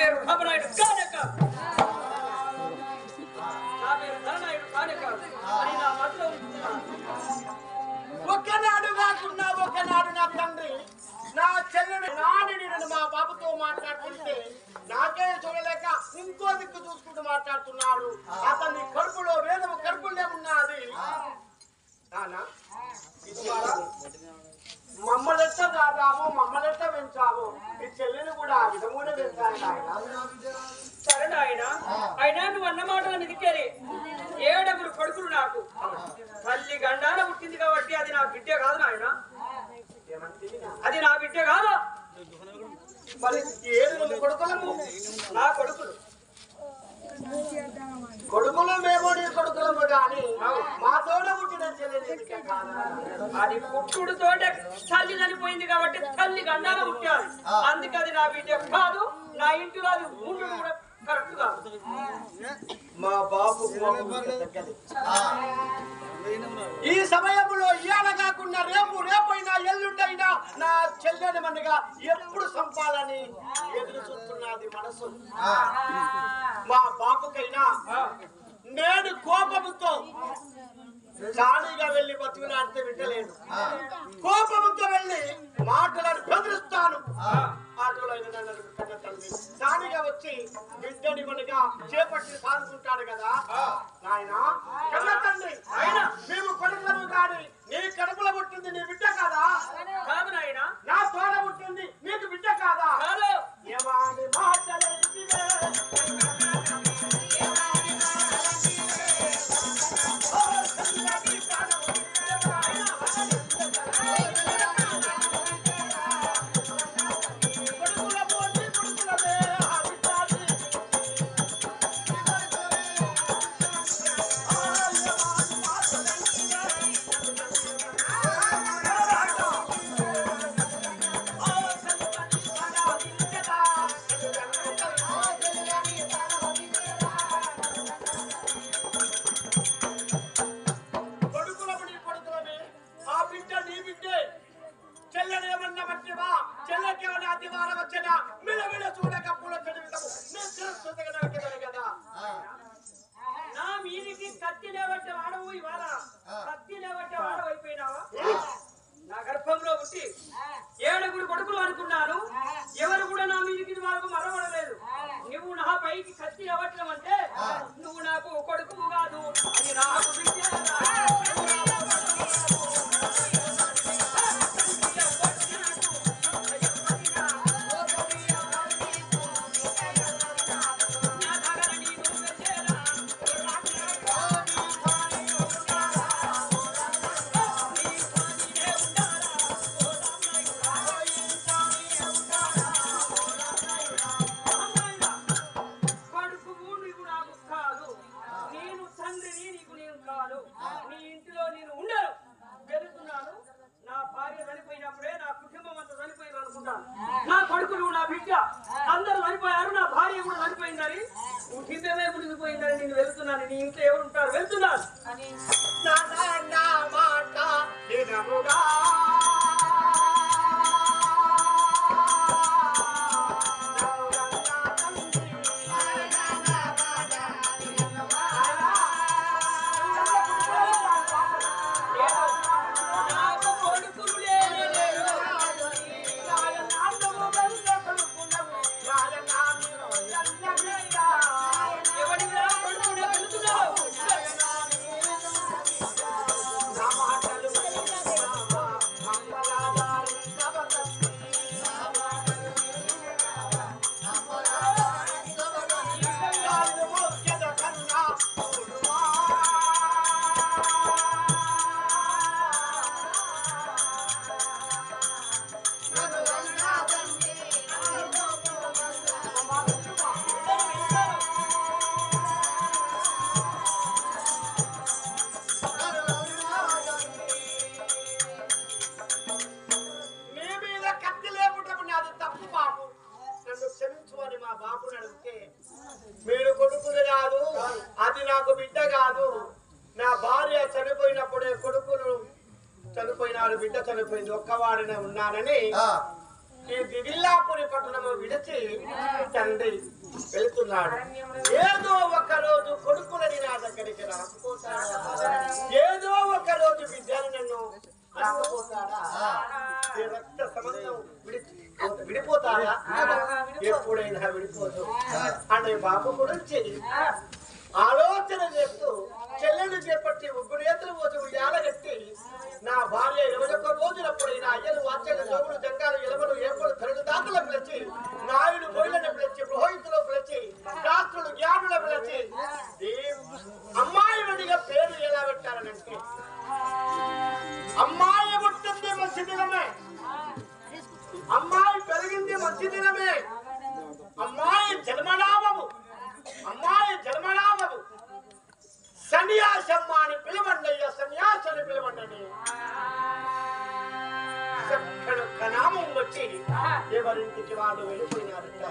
పేరు రామనాయుడు కానే కాదు నా పేరు ధననాయుడు కానే కాదు అని నా మనసులో కాకుండా ఒకనాడు నా తండ్రి నా చెల్లెడు నాని నేను మా బాబుతో మాట్లాడుతుంటే నాకే చూడలేక ఇంకో దిక్కు చూసుకుంటూ మాట్లాడుతున్నాడు. అతని కడుపులో వేదము కడుపులే ఉన్నది. నానా? మమ్మలెట్ట మారా? మమ్మల్నెట్ట దాదాము పెంచాము ఈ చెల్లెని కూడా ఆ విధంగా పెంచాలి నాయనా. సరే నాయన అయినా నువ్వు అన్న మాటలు నిదికేరి ఏడగురు కొడుకులు నాకు. తల్లి గండాన పుట్టింది కాబట్టి అది నా బిడ్డ కాదు నాయన. అది నా బిడ్డ కాదు. మరి ఏడు కొడుకులము నా కొడుకులు. కొడుకులు మేము నీ కొడుకులము గాని మా తోడ పుట్టిన అది పుట్టుడుతోటే తల్లి చనిపోయింది కాబట్టి తల్లి గండాన పుట్టారు అందుకే అది నా బిడ్డ కాదు నా ఇంటిలో అది ఉండు కూడా మా బాబు ఈ సమయంలో ఇవాళ కాకుండా రేపు రేపైనా ఎల్లుండైనా నా చెల్లెని మనగా ఎప్పుడు సంపాలని ఎదురు చూస్తున్నది మనసు. మా బాబుకైనా నేను కోపముతో ఖాళీగా వెళ్ళి బతుకులాడితే వింటలేను. వచ్చి బిడ్డని మనగా చేపట్టి సాదుకుంటాడు కదా? నాయన కాదు. అది నాకు బిడ్డ కాదు. నా భార్య చనిపోయినప్పుడే కొడుకులు చనిపోయినాడు బిడ్డ చనిపోయింది. ఒక్కవాడినే ఉన్నానని ఈ దివిల్లాపురి పట్టణము విడిచి తండ్రి వెళుతున్నాడు. ఏదో ఒక రోజు కొడుకులని నా దగ్గరికి రాకపోతాడా? ఏదో ఒక రోజు విద్యను నన్ను రాకపోతాడా? రక్త సంబంధం విడిపోతాడా? అనే బాబు గురించి ఆలోచన చేస్తూ చెల్లెలు చేపట్టి ముగ్గురు ఏతులు పోసి ఉయ్యాలగట్టి నా భార్య ఇరవై ఒక్క రోజులప్పుడైనా అయ్యలు వాచ్యలు జోగులు జంగాలు ఎలవలు ఏపులు తరుడు దాతలు పిలిచి నాయుడు బొయ్యలను పిలిచి పురోహితులు పిలిచి శాస్త్రులు జ్ఞానులు పిలిచి అమ్మాయి వడిగా పేరు ఎలా పెట్టారనంటే అమ్మాయి పుట్టింది మంచి దినమే. అమ్మాయి పెరిగింది మంచి దినమే. అమ్మాయి జన్మనామము అమ్మాయి జన్మనామము సన్యాసమ్మ అని పిలవండయ్య సన్యాసని పిలవండి చక్కడొక్క నామం వచ్చి ఎవరింటికి వాళ్ళు వెళ్ళిపోయినారట.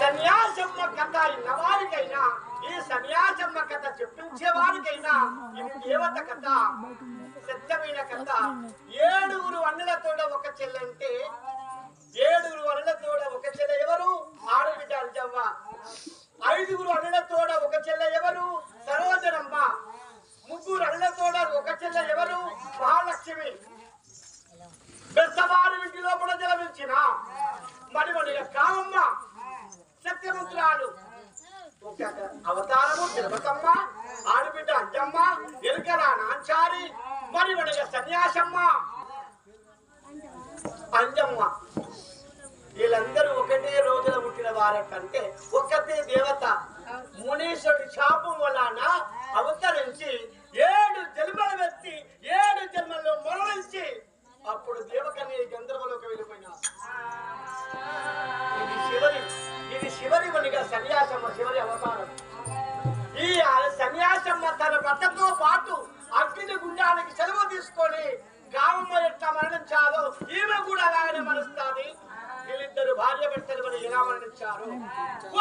సన్యాసమ్మ కథ ఇన్నవారికైనా ఈ సన్యాసమ్మ కథ చెప్పించే వారికైనా ఇది దేవత కథ సత్యమైన కథ. ఏడుగురు అన్నలతోడ ఒక చెల్లంటే ఏడుగురు అన్నలతోడ ఒక చెల్ల ఎవరు? ఆడబిడ్డ అల్జవ్వ ఐదుగురు అన్నలతోడ ఒక చెల్ల ఎవరు? సరోజనమ్మ. ముగ్గురు అన్నలతోడ ఒక చెల్ల ఎవరు? మహాలక్ష్మి. పెద్దవారి ఇంటిలో కూడా జలమించిన మరిమని కామమ్మ. సత్యమంతురాలు ఒక అవతారము తిరుపతమ్మ ఆడబిడ్డ అంజమ్మ ఎరుకల నాంచారి మరి మరిమనిగ సన్యాసమ్మ. వీళ్ళందరూ ఒకటే రోజున పుట్టిన వారి కంటే ఒకటే దేవత మునీశ్వరుడి శాపం వలన అవతరించి ఏడు జన్మలు వెత్తి ఏడు జన్మల్లో మరణించి అప్పుడు దేవకన్య గంధర్వలోకి వెళ్ళిపోయినా ఇది శివరి ఇది శివరి వనిగా సన్యాసమ్మ శివరి అవతారం. ఈ సన్యాసమ్మ తన భర్తతో పాటు అగ్ని గుండానికి సెలవు తీసుకొని గ్రామంలో ఎట్లా మరణించాలో ఈమె కూడా అలాగనే మరణిస్తాది ఇద్దరు భార్య భర్తలు కూడా ఎలా మరణించారు?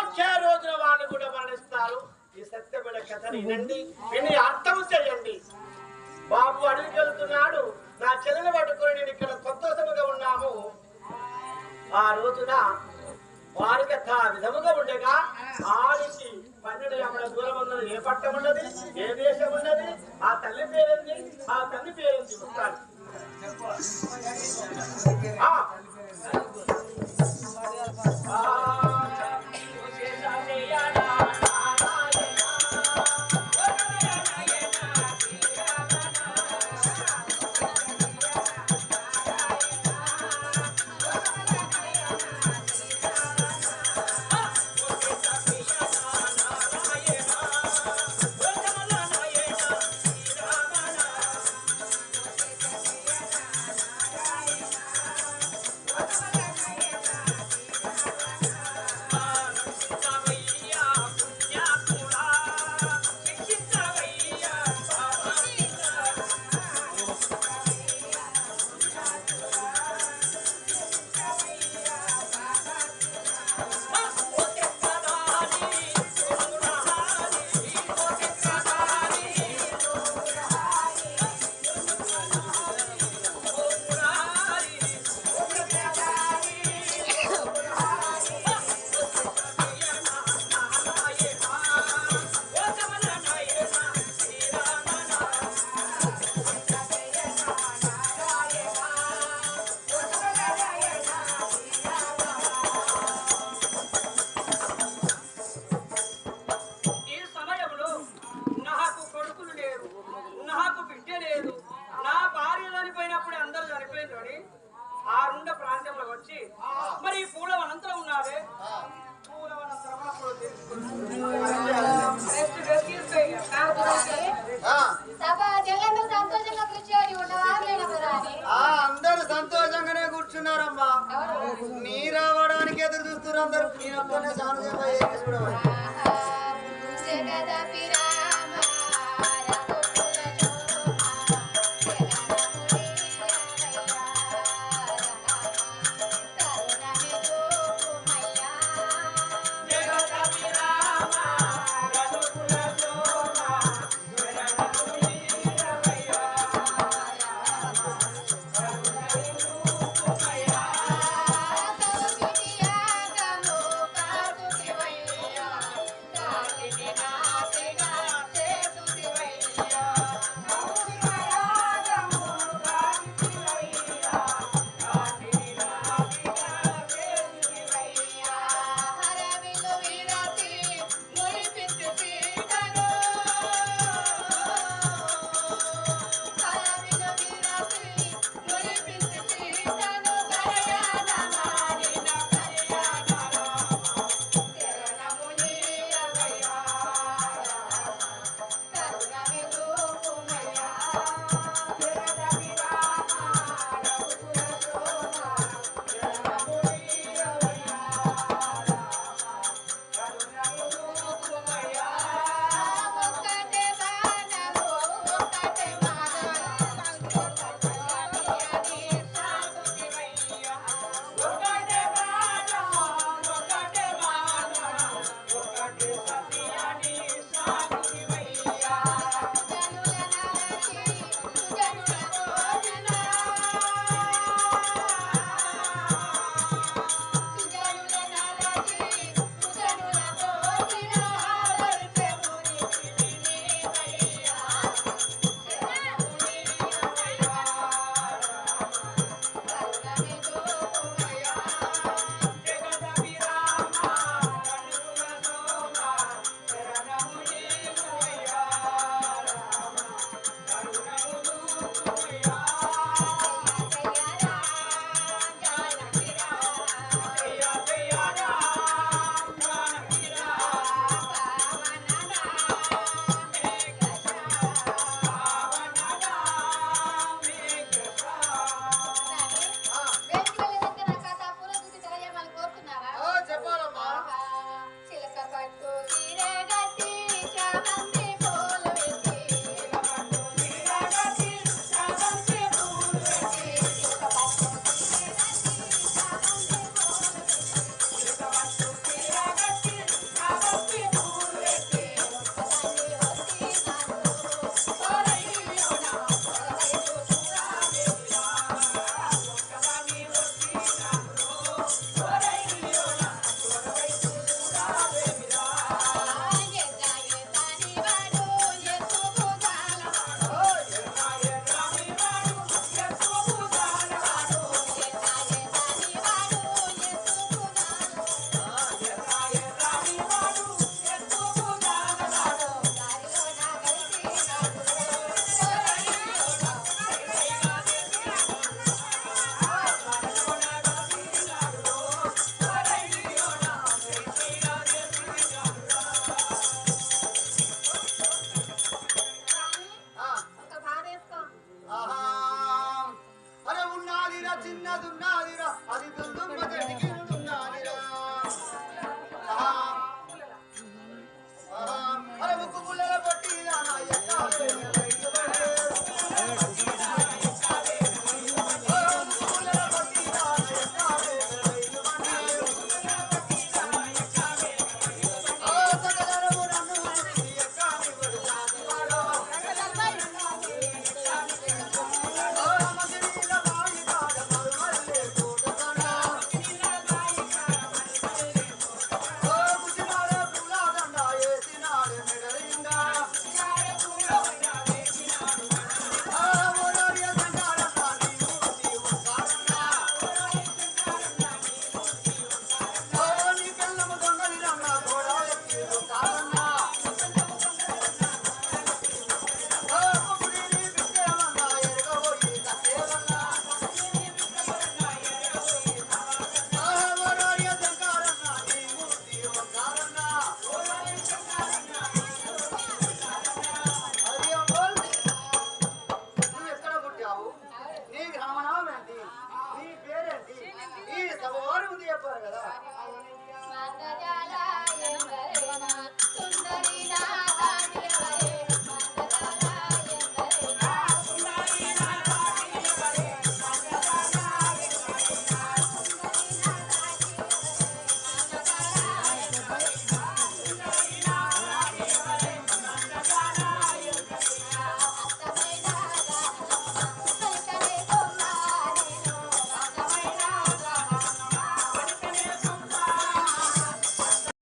ఒకే రోజున వాళ్ళు కూడా మరణిస్తారు. ఈ సత్యమైన కథని వినండి విని అర్థం చేయండి. బాబు అడిగి వెళ్తున్నాడు. నా చెల్లెలు పట్టుకుని నేను ఇక్కడ సంతోషముగా ఉన్నాము. ఆ రోజున వారి కథ ఆ విధముగా ఉండగా ఆడికి పన్నెండు యాభై దూరం ఉన్నది. ఏ పట్టం ఉన్నది? ఏ దేశం ఉన్నది? ఆ తల్లి పేరుంది? ఆ తల్లి పేరుంది? అందరూ నేను ఒక్కనే స్నానం చేయాలి,